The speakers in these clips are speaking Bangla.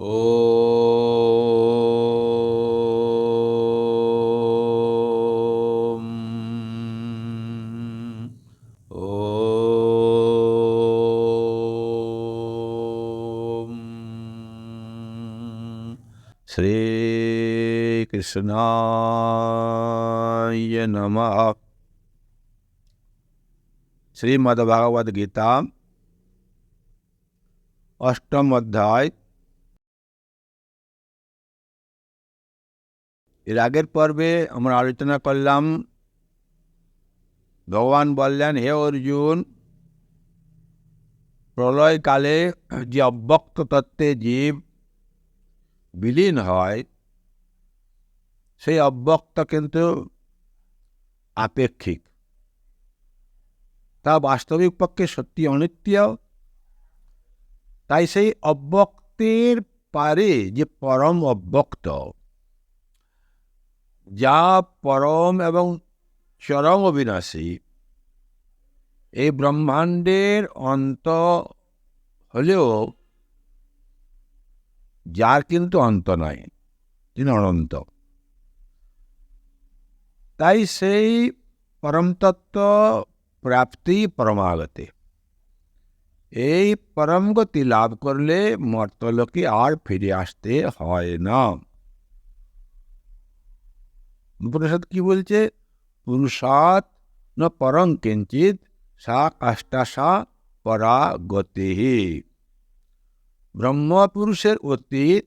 श्रीकृष्णाय नमः श्रीमद्भगवद्गीता अष्टम এর আগের পর্বে আমরা আলোচনা করলাম, ভগবান বললেন, হে অর্জুন, প্রলয়কালে যে অব্যক্ত তত্ত্বে জীব বিলীন হয়, সেই অব্যক্ত কিন্তু আপেক্ষিক। তা বাস্তবিক পক্ষে সত্যি অনিত্য, তাই সেই অব্যক্তের পারে যে পরম অব্যক্ত যা পরম এবং চরম অবিনাশী, এই ব্রহ্মাণ্ডের অন্ত হলেও যার কিন্তু অন্ত নাই, তিনি অনন্ত। তাই সেই পরমতত্ত্ব প্রাপ্তি পরমাগতি। এই পরম গতি লাভ করলে মর্তলোকে আর ফিরে আসতে হয় না। উপনিষদ কি বলছে? পুরুষাৎ ন পরং কিঞ্চিত সা কাষ্টাসা পরা গতি ব্রহ্মপুরুষের অতীত,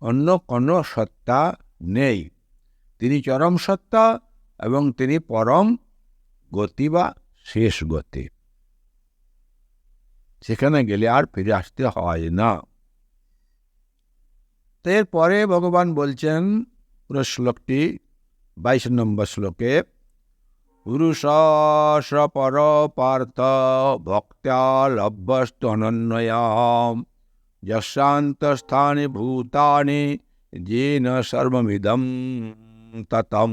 অন্য কোনো সত্তা নেই। তিনি চরম সত্তা এবং তিনি পরম গতি বা শেষ গতি। সেখানে গেলে আর ফিরে আসতে হয় না। এরপরে ভগবান বলছেন, পুরো শ্লোকটি বাইশ নম্বর শ্লোকে পুরুষ পর পার্থ ভক্ত্যা লভ্যস্ত অনন্যয়াম যশান্তস্থানি ভূতানি যেন সর্বমিদম ততম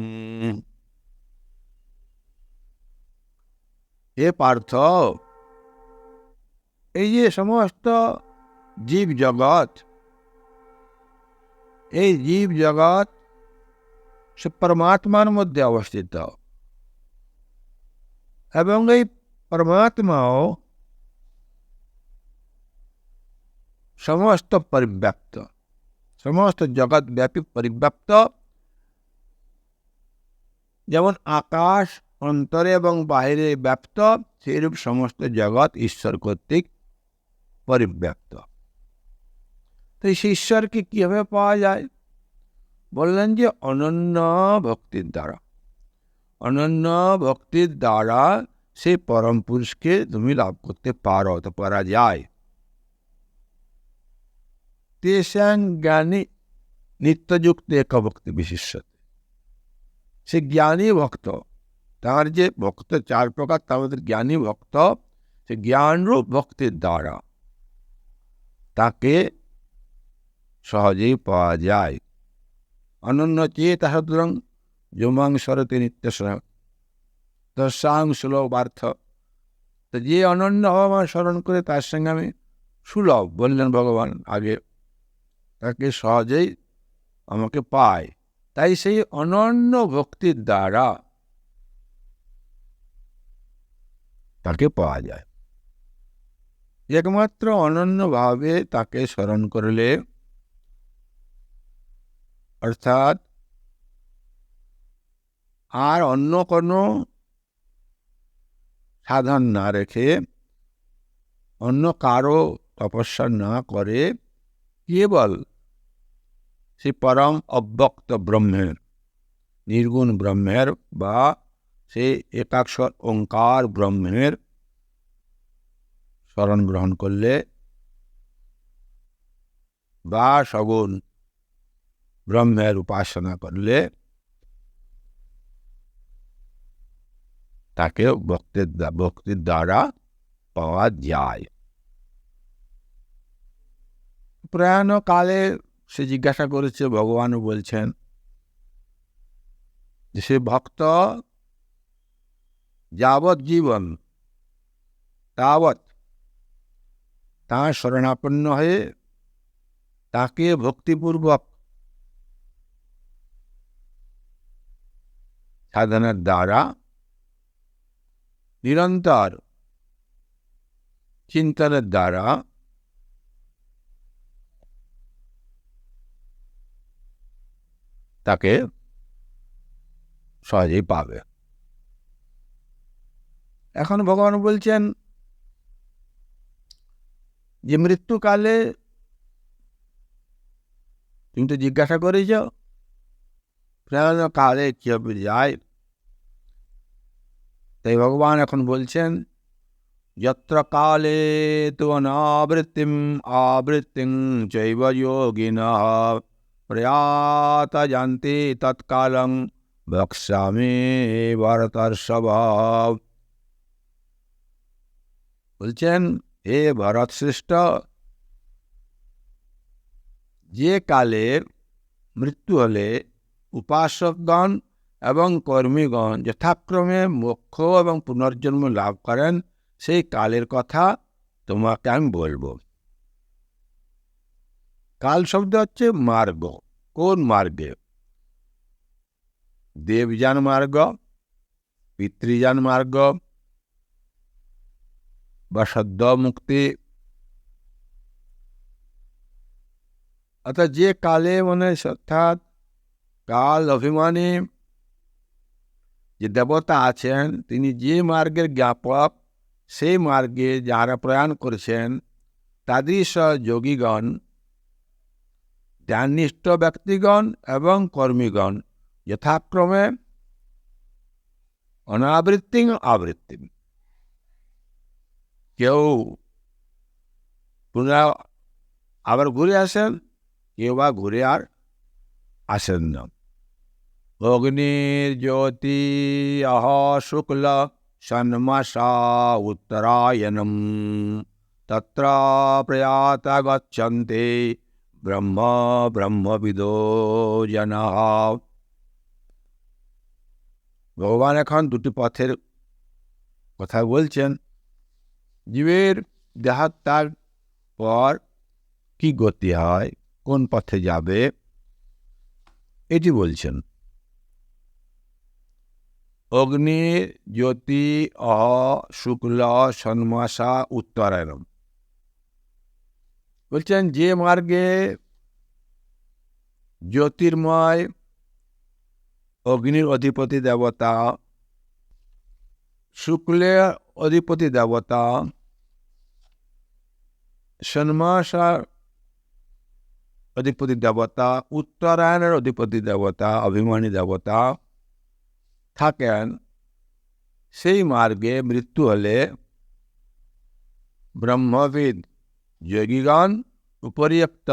এ পার্থ এই যে সমস্ত জীব জগৎ এই জীব জগৎ সে পরমাত্মার মধ্যে অবস্থিত। এবং এই পরমাত্মাও সমস্ত পরিব্যাপ্ত, সমস্ত জগৎ ব্যাপী পরিব্যাপ্ত। যেমন আকাশ, অন্তরে এবং বাহিরে ব্যাপ্ত, সেইরূপ সমস্ত জগৎ ঈশ্বর কর্তৃক পরিব্যাপ্ত। তো সেই ঈশ্বরকে কীভাবে পাওয়া যায়? বললেন যে, অনন্য ভক্তির দ্বারা। অনন্য ভক্তির দ্বারা সেই পরম পুরুষকে তুমি লাভ করতে পারো, তো পারা যায়। তেসাং জ্ঞানী নিত্যযুক্ত এক ভক্তি বিশিষ্ট সে জ্ঞানী ভক্ত, তার যে ভক্ত চার প্রকার, তার মধ্যে জ্ঞানী ভক্ত, সে জ্ঞানরূপ ভক্তির দ্বারা তাকে সহজেই পাওয়া যায়। অনন্য চেত সুতরাং যমাং সরতি নিত্য তসাং সুলভার্থ তো যে অনন্য আমার স্মরণ করে তার সঙ্গে আমি সুলভ বললেন ভগবান আগে। তাকে সহজেই আমাকে পায়। তাই সেই অনন্য ভক্তির দ্বারা তাকে পাওয়া যায়। একমাত্র অনন্যভাবে তাকে স্মরণ করলে অর্থাৎ আর অন্য কোনো সাধন না রেখে অন্য কারও তপস্যা না করে কেবল সে পরম অব্যক্ত ব্রহ্মের, নির্গুণ ব্রহ্মের বা সে একাক্ষর ওঙ্কার ব্রহ্মের স্মরণ গ্রহণ করলে বা সগুণ ব্রহ্মের উপাসনা করলে তাকে ভক্তির ভক্তির দ্বারা পাওয়া যায়। প্রয়াণকালে সে জিজ্ঞাসা করেছে, ভগবানও বলছেন যে, সে ভক্ত যাবৎ জীবন তাবৎ তাঁর শরণাপন্ন হয়ে তাকে ভক্তিপূর্বক সাধনার দ্বারা নিরন্তর চিন্তনের দ্বারা তাকে সহজেই পাবে। এখন ভগবান বলছেন যে মৃত্যুকালে তুমি তো জিজ্ঞাসা করেছ প্রাণ কালে কি হবে যায়? তাই ভগবান এখন বলছেন, যত্র কালে তু অনাবৃত্তিম, আবৃত্তিং চৈব যোগিন প্রয়াত জানতে তৎকালং বক্সামে ভরতর্ষভ। বলছেন, হে ভরত শ্রেষ্ঠ যে কালের মৃত্যু হলে উপাসকগণ এবং কর্মীগণ যথাক্রমে মোক্ষ এবং পুনর্জন্ম লাভ করেন, সেই কালের কথা তোমাকে আমি বলব। কাল শব্দ হচ্ছে মার্গ। কোন মার্গে? দেবযান মার্গ, পিতৃযান মার্গ, বা সদ্য মুক্তি। অর্থাৎ যে কালে মানে অর্থাৎ কাল অভিমানী যে দেবতা আছেন, তিনি যে মার্গের জ্ঞাপক, সেই মার্গে যারা প্রয়াণ করেছেন তাদের যোগীগণ ধ্যাননিষ্ঠ ব্যক্তিগণ এবং কর্মীগণ। যথাক্রমে অনাবৃত্তি আবৃত্তি কেউ পুনরা আবার ঘুরে আসেন, কেউ বা ঘুরে আর আসেন না। অগ্নির জ্যোতি অহ শুক্ল ষণ্মাসা উত্তরায়ণম তত্র প্রয়াত গচ্ছন্তে ব্রহ্ম ব্রহ্মবিদো জন ভগবান এখন দুটি পথের কথা বলছেন জীবের দেহাত্মার পর কি গতি হয় কোন পথে যাবে এটি বলছেন অগ্নি, জ্যোতি, অ, শুক্ল সন্মাসা উত্তরায়ণ বলছেন, যে মার্গে জ্যোতির্ময় অগ্নির অধিপতি দেবতা, শুক্লের অধিপতি দেবতা সন্মাসার অধিপতি দেবতা, উত্তরায়ণের অধিপতি দেবতা অভিমানী দেবতা থাকেন, সেই মার্গে মৃত্যু হলে ব্রহ্মবিদ যোগীগণ উপরিয়ক্ত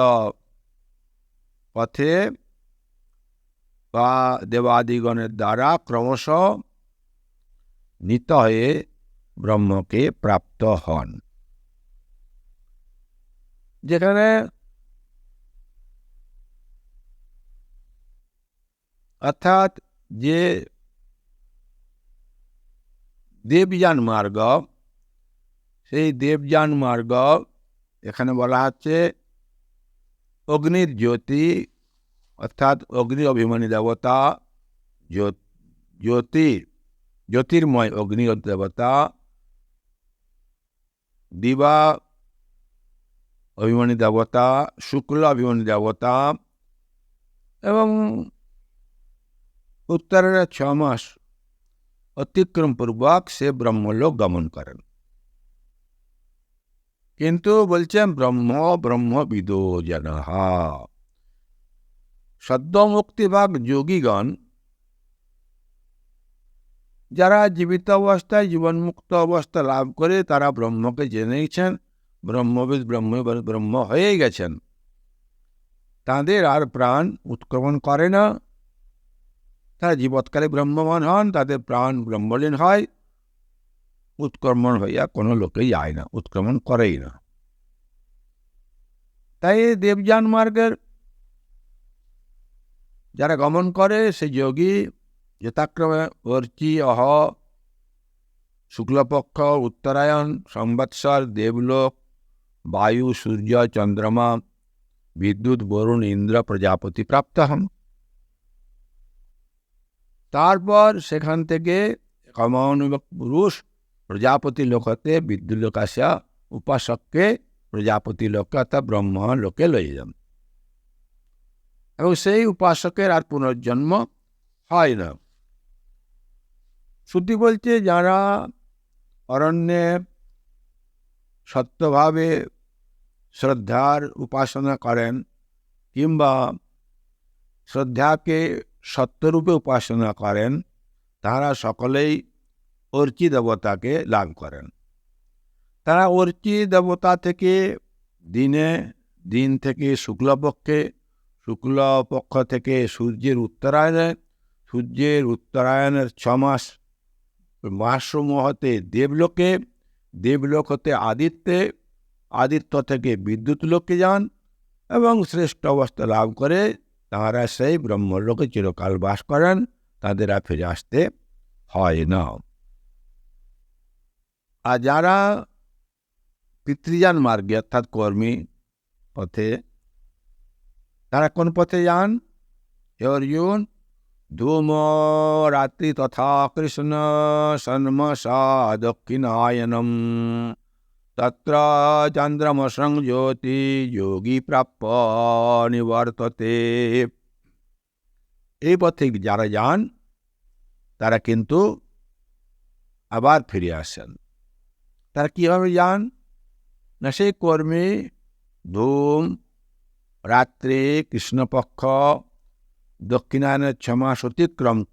পথে বা দেবাদিগণের দ্বারা ক্রমশ নিত হয়ে ব্রহ্মকে প্রাপ্ত হন। যেখানে অর্থাৎ যে দেবযান মার্গ সেই দেবযান মার্গ এখানে বলা হচ্ছে অগ্নির জ্যোতি, অর্থাৎ অগ্নি অভিমানী দেবতা, জ্যোতি জ্যোতির্ময় অগ্নি দেবতা, দিবা অভিমানী দেবতা, শুক্ল অভিমানী দেবতা এবং উত্তরের ছ মাস অতিক্রমপূর্বক সে ব্রহ্মলোক গমন করেন। কিন্তু বলছেন ব্রহ্ম ব্রহ্মবিদ জন। সদ্য মুক্তিভাগ যোগীগণ, যারা জীবিত অবস্থায় জীবনমুক্ত অবস্থা লাভ করে, তারা ব্রহ্মকে জেনেছেন ব্রহ্মবিদ ব্রহ্ম ব্রহ্ম হয়ে গেছেন। তাদের আর প্রাণ উৎক্রমণ করে না। তারা জীবৎকালে ব্রহ্মবান হন, তাদের প্রাণ ব্রহ্মলীন হয়। উৎক্রমণ হইয়া কোনো লোকেই যায় না, উৎক্রমণ করেই না। তাই দেবযান মার্গের যারা গমন করে, সে যোগী যথাক্রমে অর্চি, অহ, শুক্লপক্ষ, উত্তরায়ণ, সংবৎসর, দেবলোক, বায়ু, সূর্য, চন্দ্রমা, বিদ্যুৎ, বরুণ, ইন্দ্র প্রজাপতি প্রাপ্ত হন। তারপর সেখান থেকে কমন পুরুষ প্রজাপতি লোক হতে বিদ্যুৎ লোক আসা উপাসককে প্রজাপতি লোকে অর্থাৎ ব্রহ্ম লোকে লয়ে যান। এবং সেই উপাসকের আর পুনর্জন্ম হয় না। শ্রুতি বলছে, যারা অরণ্যে সত্যভাবে শ্রদ্ধার উপাসনা করেন কিংবা শ্রদ্ধাকে সত্যরূপে উপাসনা করেন, তারা সকলেই অর্চি দেবতাকে লাভ করেন। তারা অর্চি দেবতা থেকে দিনে, দিন থেকে শুক্লপক্ষে, শুক্লপক্ষ থেকে সূর্যের উত্তরায়ণে, সূর্যের উত্তরায়ণের ছমাস মাস মাসসমূহ হতে দেবলোকে দেবলোক হতে আদিত্যে, আদিত্য থেকে বিদ্যুৎ লোকে যান এবং শ্রেষ্ঠ অবস্থা লাভ করে তাঁরা সেই ব্রহ্মলোকে চিরকাল বাস করেন, তাদের আর ফিরে আসতে হয় না। আর যারা পিতৃযান মার্গে অর্থাৎ কর্মী পথে, তারা কোন পথে যান? হে অর্জুন ধূম রাত্রি তথা কৃষ্ণ সন্মসা দক্ষিণায়নম। তত্র চন্দ্রমসং জ্যোতি যোগী প্রাপ্য নিবর্ততে এই পথে যারা যান, তারা কিন্তু আবার ফিরে আসেন। তারা কীভাবে যান? না সেই কর্মে ধূম, রাত্রে কৃষ্ণপক্ষ, দক্ষিণায়নের ছমাস অতিক্রম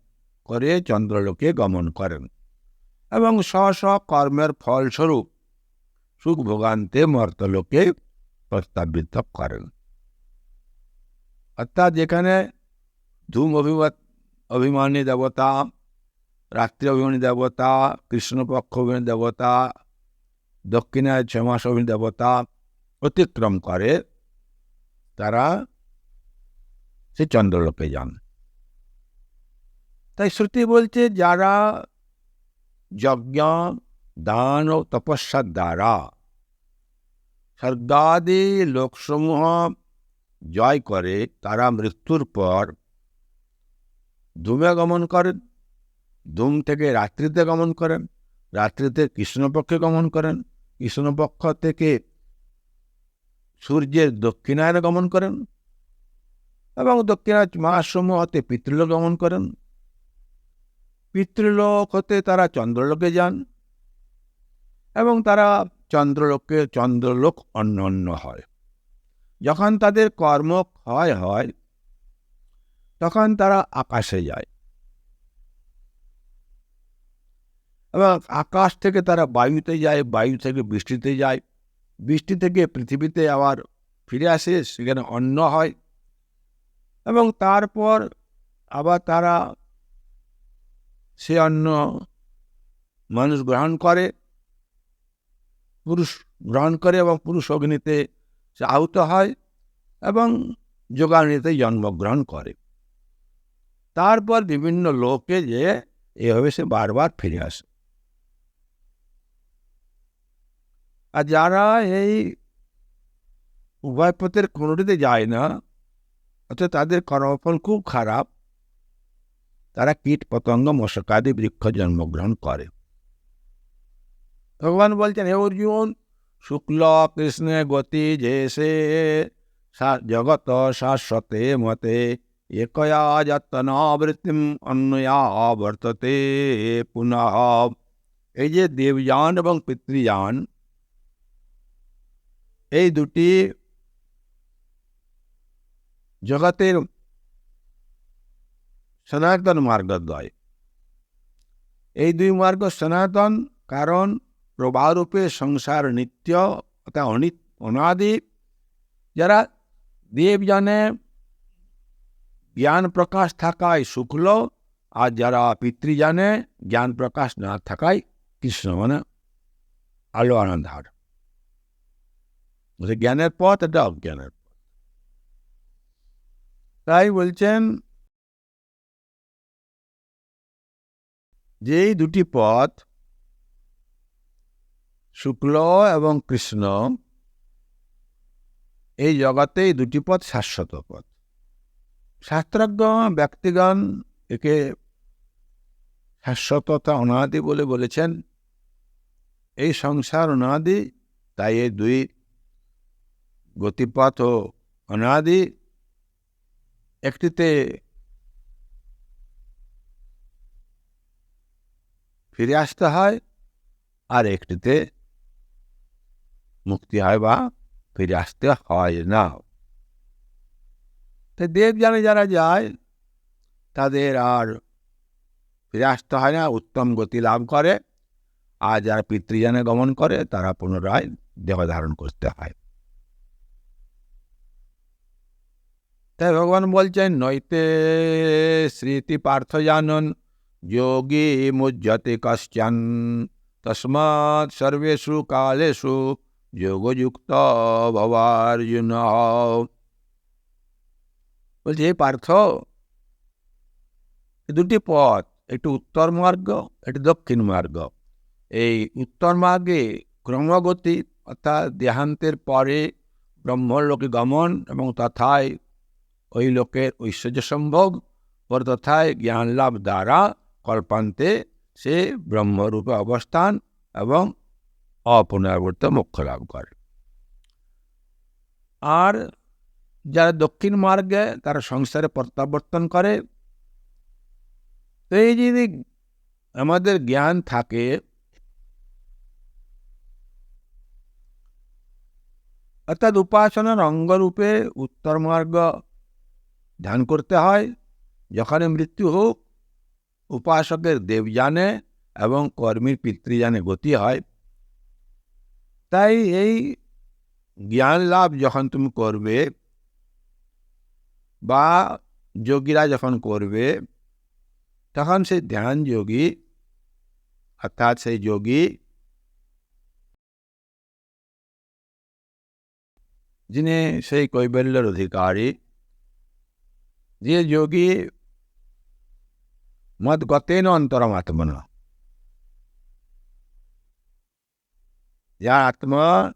করে চন্দ্রলোকে গমন করেন এবং স্ব স্ব কর্মের ফলস্বরূপ সুখ ভোগান্তে মর্তলোকে প্রস্তাবিত করেন অর্থাৎ যেখানে ধূম অভিমত অভিমানী দেবতা রাত্রি অভিমানী দেবতা কৃষ্ণপক্ষ অভিমানী দেবতা দক্ষিণায় ছমাস অভিমানী দেবতা অতিক্রম করে তারা সে চন্দ্রলোকে যান তাই শ্রুতি বলছে যারা যজ্ঞ দান ও তপস্যার দ্বারা স্বর্গাদি লোকসমূহ জয় করে, তারা মৃত্যুর পর ধূমে গমন করেন, ধূম থেকে রাত্রিতে গমন করেন, রাত্রিতে কৃষ্ণপক্ষে গমন করেন, কৃষ্ণপক্ষ থেকে সূর্যের দক্ষিণায়নে গমন করেন এবং দক্ষিণায় মাসসমূহ হতে পিতৃলোক গমন করেন। পিতৃলোক হতে তারা চন্দ্রলোকে যান এবং তারা চন্দ্রলোকে চন্দ্রলোক অন্য অন্য হয়। যখন তাদের কর্ম ক্ষয় হয়, তখন তারা আকাশে যায়। এবং আকাশ থেকে তারা বায়ুতে যায়, বায়ু থেকে বৃষ্টিতে যায়। বৃষ্টি থেকে পৃথিবীতে আবার ফিরে আসে, সেখানে অন্ন হয়। এবং তারপর আবার তারা সে অন্ন মানুষ গ্রহণ করে। পুরুষ গ্রহণ করে এবং পুরুষ অগ্নিতে সে আহত হয় এবং যোগাগ্নিতে জন্মগ্রহণ করে। তারপর বিভিন্ন লোকে যে এভাবে সে বারবার ফিরে আসে। আর যারা এই উভয় পথের কোনোটিতে যায় না, অর্থাৎ তাদের কর্মফল খুব খারাপ, তারা কীট পতঙ্গ মশকাদি বৃক্ষ জন্মগ্রহণ করে। ভগবান বলছেন, হে অর্জুন, শুক্ল কৃষ্ণে গতি যেসে জগত শাশ্বতে মতে, একয়া যত্নাবৃত্তিম অন্যয়া বর্ততে পুনঃ। এই যে দেবযান এবং পিতৃযান, এই দুটি জগতের সনাতন মার্গদ্বয়। এই দুই মার্গ সনাতন, কারণ প্রবাহরূপে সংসার নিত্য অর্থাৎ অনিত অনাদি। যারা দেব জানে জ্ঞান প্রকাশ থাকায় শুক্ল আর যারা পিতৃ জানে জ্ঞান প্রকাশ না থাকায় কৃষ্ণ মানে আলো আনন্দার। জ্ঞানের পথ, এটা অজ্ঞানের পথ। তাই বলছেন যে এই দুটি পথ শুক্ল এবং কৃষ্ণ এই জগতেই দুটি পথ শাশ্বত পথ শাস্ত্রজ্ঞ ব্যক্তিগণ একে শাশ্বততা অনাদি বলে বলেছেন। এই সংসার অনাদি, তাই এই দুই গতিপথ ও অনাদি। একটিতে ফিরে আসতে হয়, আর একটিতে মুক্তি হয় বা ফিরে আসতে হয় না। তাই দেব জানে যারা যায়, তাদের আর ফিরে আসতে হয় না, উত্তম গতি লাভ করে। আর যারা পিতৃজানে গমন করে, তারা পুনরায় দেহ ধারণ করতে হয়। তাই ভগবান বলছেন, নৈতে স্মৃতি পার্থ জানন, যোগী মুজ্জতে কশ্চন। তস্মাৎ সর্বেষু কালেষু যোগযুক্ত ভবার্জুন বলছে, এই পার্থ দুটি পথ, একটি উত্তর মার্গ, একটি দক্ষিণ মার্গ। এই উত্তর মার্গে ক্রমগতি, অর্থাৎ দেহান্তের পরে ব্রহ্মলোকে গমন এবং তথায় ওই লোকের ঐশ্বর্য সম্ভোগ, পর তথায় জ্ঞান লাভ দ্বারা কল্পান্তে সে ব্রহ্মরূপে অবস্থান এবং অপুনরাবৃত্ত মোক্ষ লাভ করে আর যারা দক্ষিণ মার্গে তারা সংসারে প্রত্যাবর্তন করে, তো এই যদি আমাদের জ্ঞান থাকে, অর্থাৎ উপাসনার অঙ্গরূপে উত্তর মার্গ ধ্যান করতে হয় যখন মৃত্যু হোক, উপাসকের দেবযানে এবং কর্মীর পিতৃযানে গতি হয় তাই এই জ্ঞান লাভ যখন তুমি করবে বা যোগীরা যখন করবে তখন সেই ধ্যান যোগী অর্থাৎ সেই যোগী যিনি সেই কৈবল্যের অধিকারী যে যোগী মদ গতেন অন্তরম আত্মনা যার আত্মা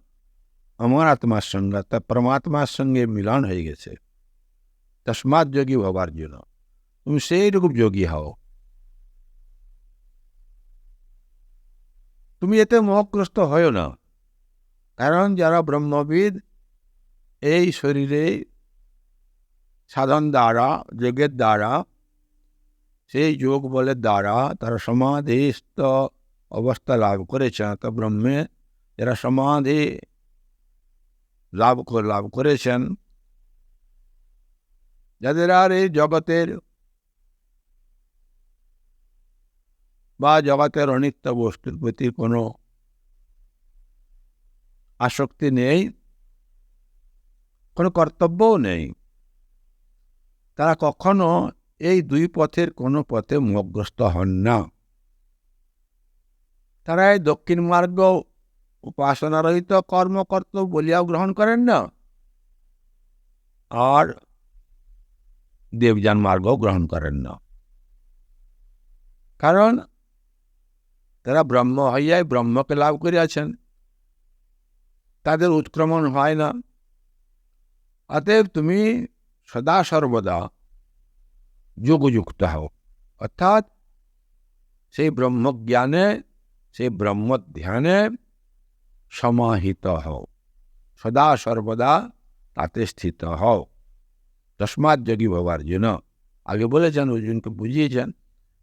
আমার আত্মার সঙ্গে অর্থাৎ পরমাত্মার সঙ্গে মিলন হয়ে গেছে। তসমাৎ যোগী হবার জন্য। তুমি সেইরকম যোগী হও। তুমি এতে মোহগ্রস্ত হয় না। কারণ যারা ব্রহ্মবিদ, এই শরীরে সাধন দ্বারা, যোগের দ্বারা, সেই যোগ বলের দ্বারা তারা সমাধিস্থ অবস্থা লাভ করেছে। তা ব্রহ্মে যারা সমাধি লাভ লাভ করেছেন। যাদের আর এই জগতের বা জগতের অনিত্য বস্তুর প্রতি কোনো আসক্তি নেই, কোনো কর্তব্যও নেই। তারা কখনো এই দুই পথের কোনো পথে মুখগ্রস্ত হন না। তারা এই দক্ষিণ মার্গ উপাসনারহিত কর্মকর্ত বলিয়াও গ্রহণ করেন না। আর দেবযান মার্গও গ্রহণ করেন না। কারণ তারা ব্রহ্ম হইয়াই ব্রহ্মকে লাভ করিয়াছেন। তাদের উৎক্রমণ হয় না। অতএব তুমি সদা সর্বদা যোগযুক্ত হও। অর্থাৎ সেই ব্রহ্মজ্ঞানে, সেই ব্রহ্ম ধ্যানে সমাহিত। হও সদা সর্বদা তাতে স্থিত। হও তসমাৎ যোগী ভবার জন্য আগে বলেছেন, অর্জুনকে বুঝিয়েছেন।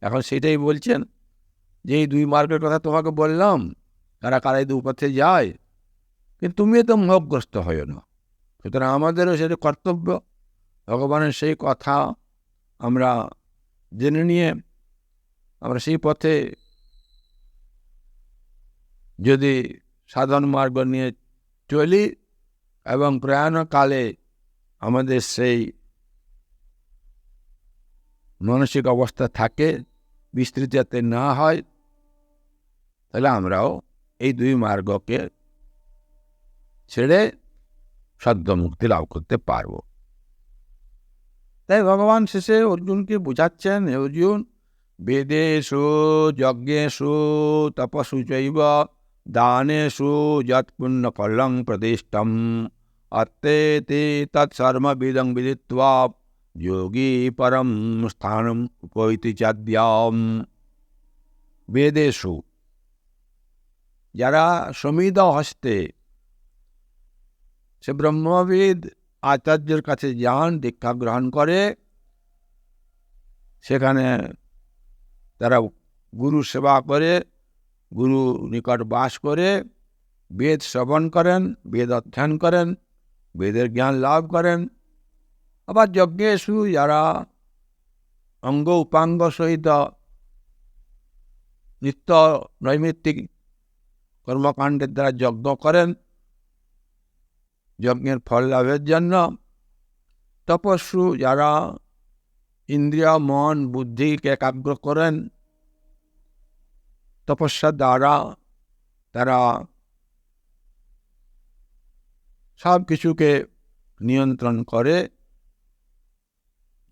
এখন সেটাই বলছেন যে, এই দুই মার্গের কথা তোমাকে বললাম, তারা কারাই দুপথে যায়, কিন্তু তুমি তো মোহগ্রস্ত হয় না। সুতরাং আমাদেরও সেটা কর্তব্য। ভগবানের সেই কথা আমরা জেনে নিয়ে, আমরা সেই পথে যদি সাধন মার্গ নিয়ে চলি এবং প্রয়াণকালে আমাদের সেই মানসিক অবস্থা থাকে, বিস্তৃত যাতে না হয়, তাহলে আমরাও এই দুই মার্গকে ছেড়ে মুক্তি লাভ করতে পারব। তাই ভগবান শেষে অর্জুনকে বোঝাচ্ছেন অর্জুন, বেদেশু, যজ্ঞেশু তপসু চৈব দানেশু যৎপুণ্য ফলং প্রদিষ্টম अत्ते ते तत्सर्वविदं विदित्वा যোগী পরম স্থানম উপৈতি চাদ্যাম বেদেশু যারা সমিদ হস্তে সে ব্রহ্মবিদ আচার্যের কাছে যান দীক্ষা গ্রহণ করে সেখানে তারা গুরু সেবা করে গুরু নিকট বাস করে, বেদ শ্রবণ করেন, বেদ অধ্যয়ন করেন, বেদের জ্ঞান লাভ করেন। আবার যজ্ঞেশু যারা অঙ্গ উপাঙ্গ সহিত নিত্য নৈমিত্তিক কর্মকাণ্ডের দ্বারা যজ্ঞ করেন, যজ্ঞের ফল লাভের জন্য। তপস্যু যারা ইন্দ্রিয়, মন বুদ্ধিকে একাগ্র করেন তপস্যার দ্বারা তারা সব কিছুকে নিয়ন্ত্রণ করে,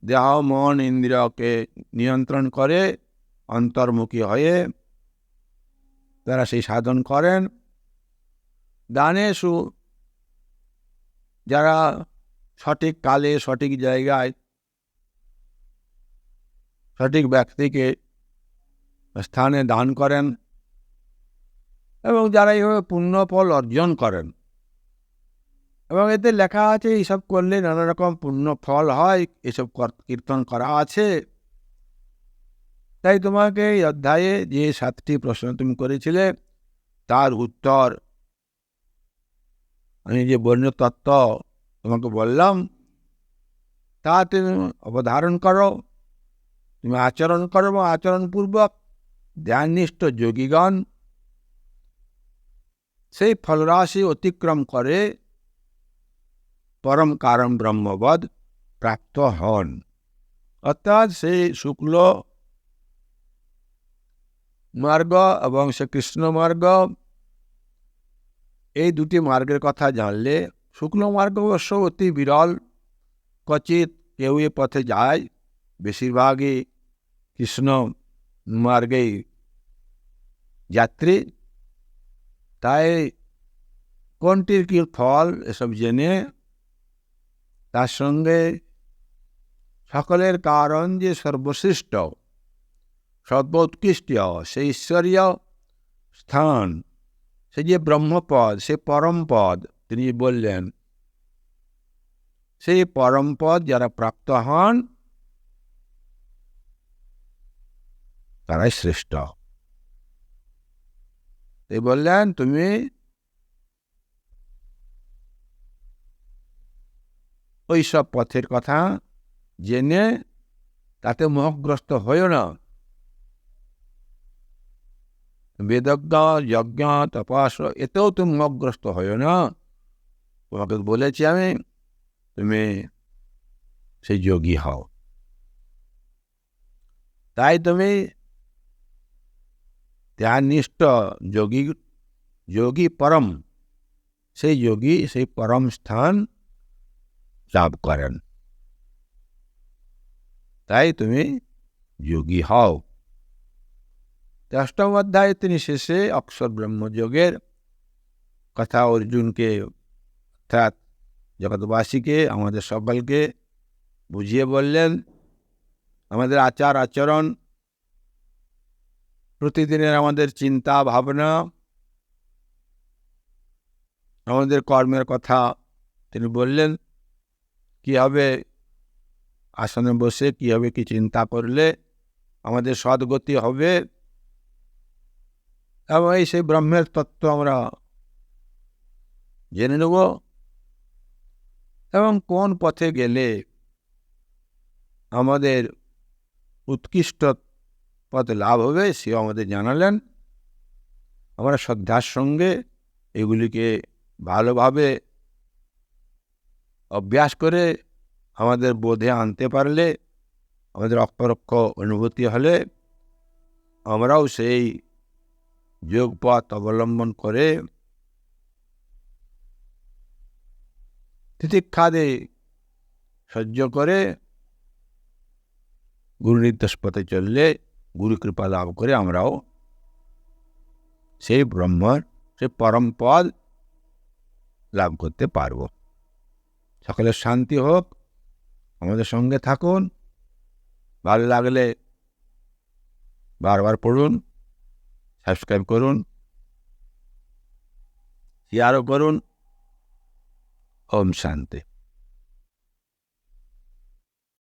দেহ, মন, ইন্দ্রিয়কে নিয়ন্ত্রণ করে, অন্তর্মুখী হয়ে তারা সেই সাধন করেন। দানেশু যারা সঠিক কালে, সঠিক জায়গায়, সঠিক ব্যক্তিকে স্থানে দান করেন এবং যারা এইভাবে পুণ্যফল অর্জন করেন। এবং এতে লেখা আছে, এইসব করলে নানা রকম পুণ্য ফল হয়, এসব কীর্তন করা আছে। তাই তোমাকে এই অধ্যায়ে যে সাতটি প্রশ্ন তুমি করেছিলে, তার উত্তর আমি যে বন্য তত্ত্ব তোমাকে বললাম, তা তুমি অবধারণ করো, তুমি আচরণ করো এবং আচরণপূর্বক ধ্যাননিষ্ঠ যোগীগণ সেই ফলরাশি অতিক্রম করে পরম কারণ ব্রহ্মবদ প্রাপ্ত হন। অর্থাৎ সেই শুক্ল মার্গ এবং সে কৃষ্ণ মার্গ, এই দুটি মার্গের কথা জানলে শুক্ল মার্গ অবশ্য অতি বিরল কচিত কেউ এ পথে যায়, বেশিরভাগই কৃষ্ণ মার্গেই যাত্রী তাই কোনটির কি ফল এসব জেনে তার সঙ্গে সকলের কারণ যে সর্বশ্রেষ্ঠ সর্বোৎকৃষ্ট সে ঈশ্বরীয় স্থান সে যে ব্রহ্মপদ সে পরমপদ তিনি বললেন সেই পরমপদ যারা প্রাপ্ত হন তারাই শ্রেষ্ঠ। এই বললেন, তুমি ওই সব পথের কথা জেনে তাতে মোহগ্রস্ত হইও না। বেদজ্ঞ, যজ্ঞ তপাস এতেও তুমি মোহগ্রস্ত হইও না। তোমাকে বলেছি আমি, তুমি সেই যোগী হও। তাই তুমি ধ্যাননিষ্ঠ যোগী যোগী পরম সেই যোগী সেই পরম স্থান লাভ করেন তাই তুমি যোগী হও। অষ্টম অধ্যায়ে তিনি শেষে অক্ষর ব্রহ্মযোগের কথা অর্জুনকে, অর্থাৎ জগৎবাসীকে, আমাদের সকলকে বুঝিয়ে বললেন, আমাদের আচার আচরণ প্রতিদিনের আমাদের চিন্তা, ভাবনা, আমাদের কর্মের কথা তিনি বললেন, কীভাবে আসনে বসে, কীভাবে কি চিন্তা করলে আমাদের সদ্গতি হবে? এবং এই সেই ব্রহ্মের তত্ত্ব আমরা জেনে নেব। এবং কোন পথে গেলে আমাদের উৎকৃষ্ট পথ লাভ হবে, সেও আমাদের জানালেন। আমরা শ্রদ্ধার সঙ্গে এগুলিকে ভালোভাবে অভ্যাস করে আমাদের বোধে আনতে পারলে, আমাদের অপরক্ষ অনুভূতি হলে, আমরাও সেই যোগ পথ অবলম্বন করে তিতিক্ষাদে সহ্য করে গুরু নির্দেশ পথে চললে গুরু কৃপা লাভ করে আমরাও সেই ব্রহ্মর সেই পরম পদ লাভ করতে পারব সকলের শান্তি হোক আমাদের সঙ্গে থাকুন ভালো লাগলে বারবার পড়ুন সাবস্ক্রাইব করুন শেয়ারও করুন ওম শান্তি